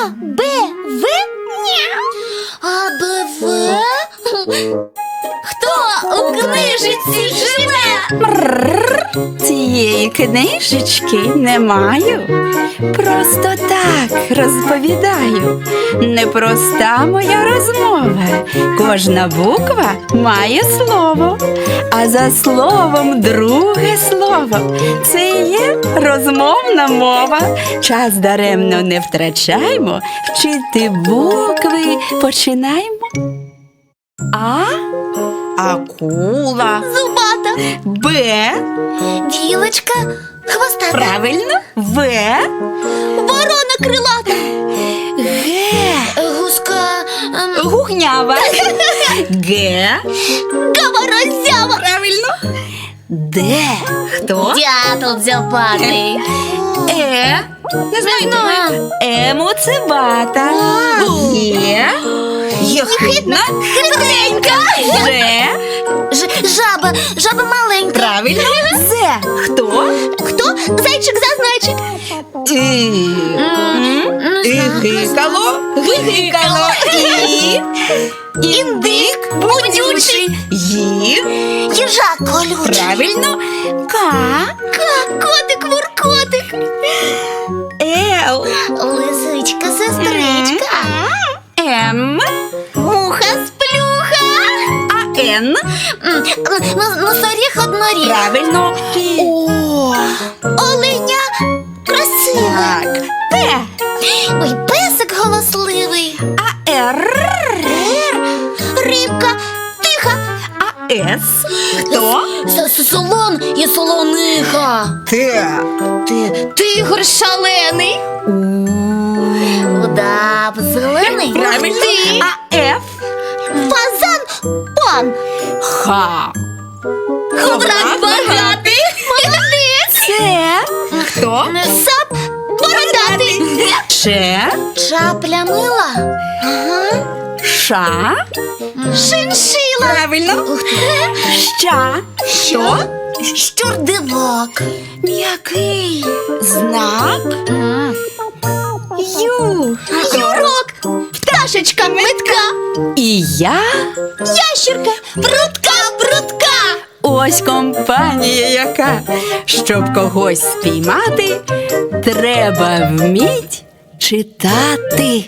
А, Б, В? А, Б, В? Хто у книжиці живе? Цієї книжечки не маю. Просто так розповідаю. Непроста моя розмова. Кожна буква має слово, а за словом друге слово. Це є розмовна мова. Час даремно не втрачаймо, вчити букви починаємо. А. Акула. Зубата, Б. білочка, хвостата, Правильно. В. ворона крилата, Г. гуска, ем, Гугнява. Г. гава роззява, Правильно. Д. Хто? дятел дзяпатий. Е. Не знаю. Емоцибата. Є. Єхидна. Хитренька. Ж. Жаба, жаба маленька. Правильно. З. Хто? Хто? Зайчик зазнайчик. І. Не І гикало. Гикало. І. Індик. Будючий. Ї. Їжак колючий. Правильно. Ка. Ка, котик, вуркотик. Ел. Лисичка, сестричка. М. Муха сплюха. Н. М, Ну, носоріг одноріг. Правильно. О. Оленя красиве. Так. П. Ой, песик голосливий. А Р. Р. Рибка тиха. А С. Хто? С- с- Солон і солониха. Т. Ти тигр шалений. Удав зелений. Правильно. Ти. А. Фазан пан. Х. Ховрак багатий. Молодець. Це. Хто? Сап бородатий. Ч. Чапля мила. Ага. Ша. Шиншила. Правильно. Ща. Що? Щурдивок. М'який. Знак. Метка. І я. ящерка Прутка, прутка. Ось компанія яка. Щоб когось спіймати, треба вміть читати.